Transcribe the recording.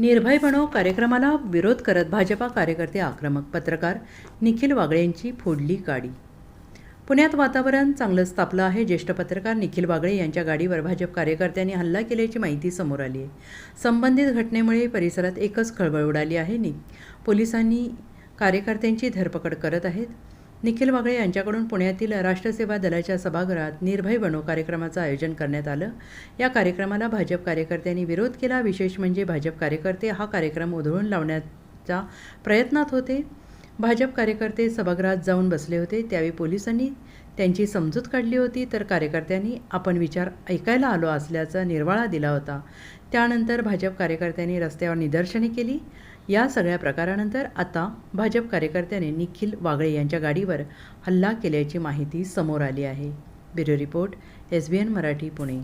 निर्भय बनो कार्यक्रमाला विरोध करत भाजपा कार्यकर्ते आक्रमक पत्रकार निखिल वागळे यांची फोडली गाडी. पुण्यात वातावरण चांगलंच तापलं आहे. ज्येष्ठ पत्रकार निखिल वागळे यांच्या गाडीवर भाजप कार्यकर्त्यांनी हल्ला केल्याची माहिती समोर आली आहे. संबंधित घटनेमुळे परिसरात एकच खळबळ उडाली आहे. नि पोलिसांनी कार्यकर्त्यांची धरपकड करत आहेत. निखिल वागळे यांच्याकडून पुण्यातील राष्ट्रसेवा दलाच्या सभागृहात निर्भय बनो कार्यक्रमाचं आयोजन करण्यात आलं. या कार्यक्रमाला भाजप कार्यकर्त्यांनी विरोध केला. विशेष म्हणजे भाजप कार्यकर्ते हा कार्यक्रम उधळून लावण्याच्या प्रयत्नात होते. भाजप कार्यकर्ते सभागृहात जाऊन बसले होते. त्यावेळी पोलिसांनी त्यांची समजूत काढली होती. तर कार्यकर्त्यांनी आपण विचार ऐकायला आलो असल्याचा निर्वाळा दिला होता. त्यानंतर भाजप कार्यकर्त्यांनी रस्त्यावर निदर्शने केली. या सगळ्या प्रकारानंतर आता भाजप कार्यकर्त्याने निखिल वागळे यांच्या गाडीवर हल्ला केल्याची माहिती समोर आली आहे. Bureau report S B N Marathi Pune.